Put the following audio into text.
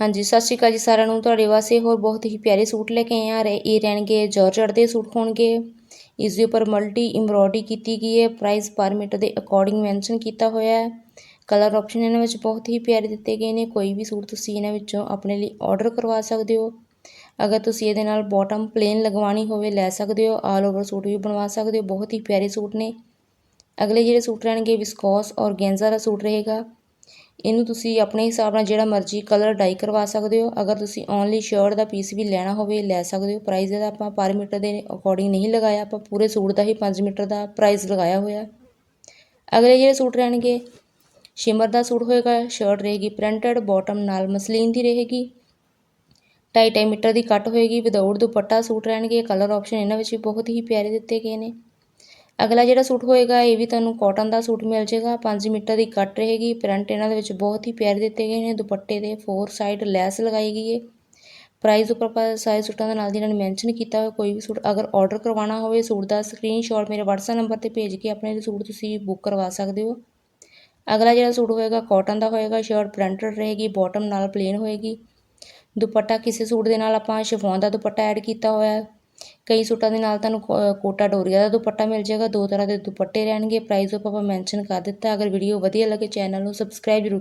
ਹਾਂਜੀ, ਸਤਿ ਸ਼੍ਰੀ ਅਕਾਲ ਜੀ ਸਾਰਿਆਂ ਨੂੰ। ਤੁਹਾਡੇ ਵਾਸਤੇ ਹੋਰ ਬਹੁਤ ਹੀ ਪਿਆਰੇ ਸੂਟ ਲੈ ਕੇ ਆਏ ਆ ਰਹੇ। ਇਹ ਰਹਿਣਗੇ ਜਾਰਜਟ ਦੇ ਸੂਟ ਹੋਣਗੇ। ਇਸ ਦੇ ਉੱਪਰ ਮਲਟੀ ਐਮਬ੍ਰੋਇਡਰੀ ਕੀਤੀ ਗਈ ਹੈ। ਪ੍ਰਾਈਸ ਪਰ ਮੀਟਰ ਦੇ ਅਕੋਰਡਿੰਗ ਮੈਂਸ਼ਨ ਕੀਤਾ ਹੋਇਆ ਹੈ। ਕਲਰ ਆਪਸ਼ਨ ਇਹਨਾਂ ਵਿੱਚ ਬਹੁਤ ਹੀ ਪਿਆਰੇ ਦਿੱਤੇ ਗਏ ਨੇ। ਕੋਈ ਵੀ ਸੂਟ ਤੁਸੀਂ ਇਹਨਾਂ ਵਿੱਚੋਂ ਆਪਣੇ ਲਈ ਆਰਡਰ ਕਰਵਾ ਸਕਦੇ ਹੋ। ਅਗਰ ਤੁਸੀਂ ਇਹਦੇ ਨਾਲ ਬਾਟਮ ਪਲੇਨ ਲਗਵਾਉਣੀ ਹੋਵੇ, ਲੈ ਸਕਦੇ ਹੋ। ਆਲ ਓਵਰ ਸੂਟ ਵੀ ਬਣਵਾ ਸਕਦੇ ਹੋ। ਬਹੁਤ ਹੀ ਪਿਆਰੇ ਸੂਟ ਨੇ। ਅਗਲੇ ਜਿਹੜੇ ਸੂਟ ਰਹਿਣਗੇ ਵਿਸਕੋਸ ਔਰ ਗੈਂਜ਼ਾ ਦਾ ਸੂਟ ਰਹੇਗਾ। ਇਹਨੂੰ ਤੁਸੀਂ ਆਪਣੇ ਹਿਸਾਬ ਨਾਲ ਜਿਹੜਾ ਮਰਜ਼ੀ ਕਲਰ ਡਾਈ ਕਰਵਾ ਸਕਦੇ ਹੋ। ਅਗਰ ਤੁਸੀਂ ਓਨਲੀ ਸ਼ਰਟ ਦਾ ਪੀਸ ਵੀ ਲੈਣਾ ਹੋਵੇ, ਲੈ ਸਕਦੇ ਹੋ। ਪ੍ਰਾਈਸ ਇਹਦਾ ਆਪਾਂ ਪਰ ਮੀਟਰ ਦੇ ਅਕੋਰਡਿੰਗ ਨਹੀਂ ਲਗਾਇਆ। ਆਪਾਂ ਪੂਰੇ ਸੂਟ ਦਾ ਹੀ 5 ਮੀਟਰ ਦਾ ਪ੍ਰਾਈਸ ਲਗਾਇਆ ਹੋਇਆ। ਅਗਲੇ ਜਿਹੜੇ ਸੂਟ ਰਹਿਣਗੇ ਸ਼ਿਮਰ ਦਾ ਸੂਟ ਹੋਏਗਾ ਸ਼ਰਟ ਰਹੇਗੀ ਪ੍ਰਿੰਟਡ ਬਾਟਮ ਨਾਲ ਮਸਲੀਨ ਦੀ ਰਹੇਗੀ। ਢਾਈ ਢਾਈ ਮੀਟਰ ਦੀ ਕੱਟ ਹੋਏਗੀ। ਵਿਦਆਊਟ ਦੁਪੱਟਾ ਸੂਟ ਰਹਿਣਗੇ। ਕਲਰ ਆਪਸ਼ਨ ਇਹਨਾਂ ਵਿੱਚ ਬਹੁਤ ਹੀ ਪਿਆਰੇ ਦਿੱਤੇ ਗਏ ਨੇ। ਅਗਲਾ ਜਿਹੜਾ ਸੂਟ ਹੋਏਗਾ, ਇਹ ਵੀ ਤੁਹਾਨੂੰ ਕਾਟਨ ਦਾ ਸੂਟ ਮਿਲ ਜਾਏਗਾ। 5 ਮੀਟਰ ਦੀ ਕੱਟ ਰਹੇਗੀ। ਪ੍ਰਿੰਟ ਇਹਨਾਂ ਦੇ ਵਿੱਚ ਬਹੁਤ ਹੀ ਪਿਆਰੇ ਦਿੱਤੇ ਗਏ ਨੇ। ਦੁਪੱਟੇ ਦੇ ਫੋਰ ਸਾਈਡ ਲੈਸ ਲਗਾਈ ਗਈ ਹੈ ਪ੍ਰਾਈਸ ਉੱਪਰ ਆਪਾਂ ਸਾਰੇ ਸੂਟਾਂ ਦੇ ਨਾਲ ਦੀ ਇਹਨਾਂ ਨੇ ਮੈਂਸ਼ਨ ਕੀਤਾ ਹੋਇਆ, ਕੋਈ ਵੀ ਸੂਟ ਅਗਰ ਆਰਡਰ ਕਰਵਾਉਣਾ ਹੋਵੇ, ਸੂਟ ਦਾ ਸਕਰੀਨਸ਼ਾਟ ਮੇਰੇ WhatsApp ਨੰਬਰ ਤੇ ਭੇਜ ਕੇ ਆਪਣੇ ਸੂਟ ਤੁਸੀਂ ਬੁੱਕ ਕਰਵਾ ਸਕਦੇ ਹੋ। ਅਗਲਾ ਜਿਹੜਾ ਸੂਟ ਹੋਏਗਾ ਕਾਟਨ ਦਾ ਹੋਏਗਾ ਸ਼ਰਟ ਪ੍ਰਿੰਟਡ ਰਹੇਗੀ ਬਾਟਮ ਨਾਲ ਪਲੇਨ ਹੋਏਗੀ। ਦੁਪੱਟਾ ਕਿਸੇ ਸੂਟ ਦੇ ਨਾਲ ਆਪਾਂ ਸ਼ਿਫੋਨ ਦਾ ਦੁਪੱਟਾ ਐਡ ਕੀਤਾ ਹੋਇਆ। ਹੈ ਕਈ ਸੂਟਾਂ ਦੇ ਨਾਲ ਤੁਹਾਨੂੰ ਕੋਟਾ ਡੋਰੀਆ ਦਾ ਦੁਪੱਟਾ ਮਿਲ ਜਾਏਗਾ, ਦੋ ਤਰ੍ਹਾਂ ਦੇ ਦੁਪੱਟੇ ਰਹਿਣਗੇ ਪ੍ਰਾਈਸ ਆਪਾਂ ਮੈਂਸ਼ਨ ਕਰ ਦਿੱਤਾ, ਅਗਰ ਵੀਡੀਓ ਵਧੀਆ ਲੱਗੇ ਚੈਨਲ ਨੂੰ ਸਬਸਕ੍ਰਾਈਬ ਜ਼ਰੂਰ